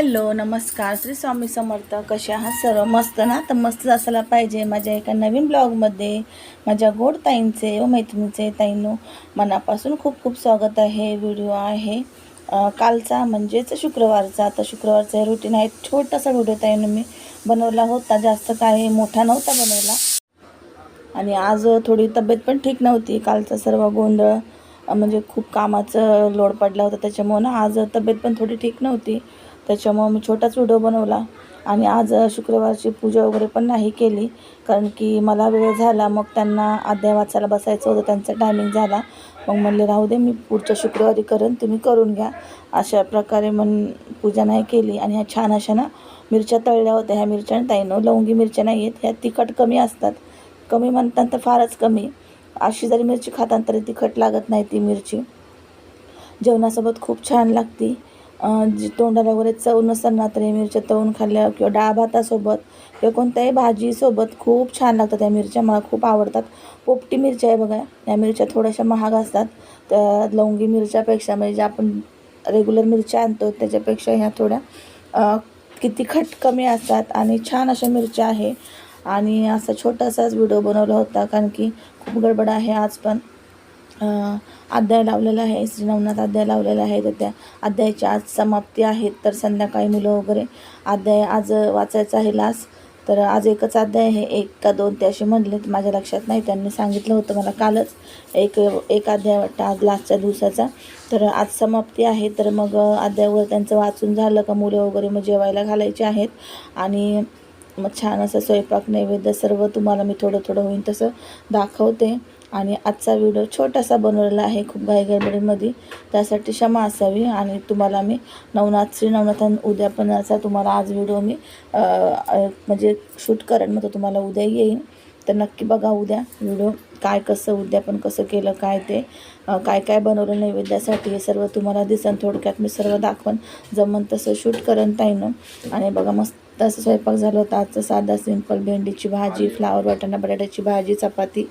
Hello नमस्कार. श्री स्वामी समर्थ कसे आहात? सर्व मस्त ना? तर मस्त असायला पाहिजे माझ्या एका नवीन ब्लॉगमध्ये. माझ्या गोड ताईंचे व मैत्रिणीचे ताईंनो मनापासून खूप खूप स्वागत आहे. व्हिडिओ आहे कालचा म्हणजेच शुक्रवारचा. आता शुक्रवारचा रुटीन आहे. छोटासा व्हिडिओ ताईनं मी बनवला होता. जास्त काही मोठा नव्हता बनवला. आणि आज थोडी तब्येत पण ठीक नव्हती. कालचा सर्व गोंधळ म्हणजे खूप कामाचं लोड पडला होता. त्याच्यामुळं ना आज तब्येत पण थोडी ठीक नव्हती. त्याच्यामुळं मी छोटाच व्हिडिओ बनवला. आणि आज शुक्रवारची पूजा वगैरे पण नाही केली. कारण की मला वेळ झाला. मग त्यांना अध्याय वाचायला बसायचं होतं. त्यांचा टायमिंग झाला. मग म्हणले राहू दे मी पुढच्या शुक्रवारी करेन. तुम्ही करून घ्या. अशा प्रकारे मन पूजा नाही केली. आणि ह्या छान अशा ना मिरच्या तळल्या होत्या. ह्या मिरच्या ताईनं लवंगी मिरच्या नाही आहेत. ह्या तिखट कमी असतात. कमी म्हणतात तर फारच कमी. अशी जरी मिरची खातात तरी तिखट लागत नाही ती मिरची. जेवणासोबत खूप छान लागती. जी तोंडाला वगैरे चव नसताना तरी मिरच्या तळून खाल्ल्या किंवा डाळ भातासोबत किंवा कोणत्याही भाजीसोबत खूप छान लागतात त्या मिरच्या. मला खूप आवडतात. पोपटी मिरच्या आहे बघा. या मिरच्या थोड्याशा महाग असतात. त्या लवंगी मिरच्यापेक्षा म्हणजे ज्या आपण रेग्युलर मिरच्या आणतो त्याच्यापेक्षा ह्या थोड्या किती खट कमी असतात आणि छान अशा मिरच्या आहे. आणि असा छोटासाच व्हिडिओ बनवला होता कारण की खूप गडबड आहे आज पण. अध्याय लावलेला आहे. श्री नवनाथ अध्याय लावलेला आहे. तर त्या अध्यायाची आज समाप्ती आहेत तर संध्याकाळी मुलं वगैरे अध्याय आज वाचायचा आहे लास तर आज एकच अध्याय आहे. एक का दोन ते असे म्हणले माझ्या लक्षात नाही. त्यांनी सांगितलं होतं मला कालच. एक एक अध्याय वाटतं आज लास्टच्या दिवसाचा. तर आज समाप्ती आहे. तर मग अध्यायावर त्यांचं वाचून झालं का मुलं वगैरे मग जेवायला घालायचे आहेत. आणि मग छान असं स्वयंपाक नैवेद्य सर्व तुम्हाला मी थोडं थोडं होईन तसं दाखवते. आणि आजचा व्हिडिओ छोटासा बनवलेला आहे खूप घाई गडबडीमध्ये. त्यासाठी क्षमा असावी आणि तुम्हाला मी नवनाथ श्री नवनाथान उद्यापनाचा तुम्हाला आज व्हिडिओ मी म्हणजे शूट करेन मग तो तुम्हाला उद्या येईन. तर नक्की बघा उद्या व्हिडिओ काय कसं उद्यापन कसं केलं काय ते काय काय बनवलं नैवेद्यासाठी हे सर्व तुम्हाला दिसन थोडक्यात. मी सर्व दाखवून जमन तसं शूट करेन ताईनं. आणि बघा मस्त असं स्वयंपाक झालं होता. आजचं साधा सिंपल भेंडीची भाजी फ्लावर वाटाणा बटाट्याची भाजी चपाती.